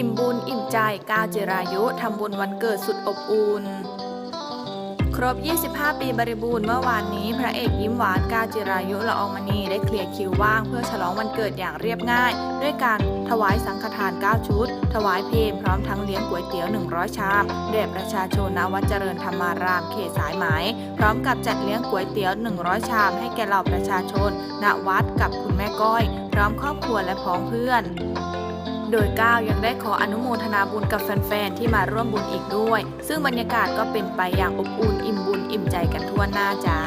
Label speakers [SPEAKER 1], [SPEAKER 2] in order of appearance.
[SPEAKER 1] อิ่มบุญอิ่มใจก้าวจิรายุทำบุญวันเกิดสุดอบอุ่นครบ 25 ปีบริบูรณ์เมื่อวานนี้ พระเอกยิ้มหวานกาวจิรายุละอองมณีได้เคลียร์คิวว่างเพื่อฉลองวันเกิดอย่างเรียบง่าย ด้วยการถวายสังฆทาน 9 ชุด ถวายเพลพร้อมทั้งเลี้ยงก๋วยเตี๋ยว 100 ชามแด่ประชาชนณวัดเจริญธรรมารามเขตสายไหม พร้อมกับจัดเลี้ยงก๋วยเตี๋ยว 100 ชาม ให้แก่เหล่าประชาชนณวัดกับคุณแม่ก้อย พร้อมครอบครัวและพ้องเพื่อน โดยก้าวยังได้ขออนุโมทนาบุญกับแฟนๆที่มาร่วมบุญอีกด้วย ซึ่งบรรยากาศก็เป็นไปอย่างอบอุ่นอิ่มบุญอิ่มใจกันทั่วหน้าจ้า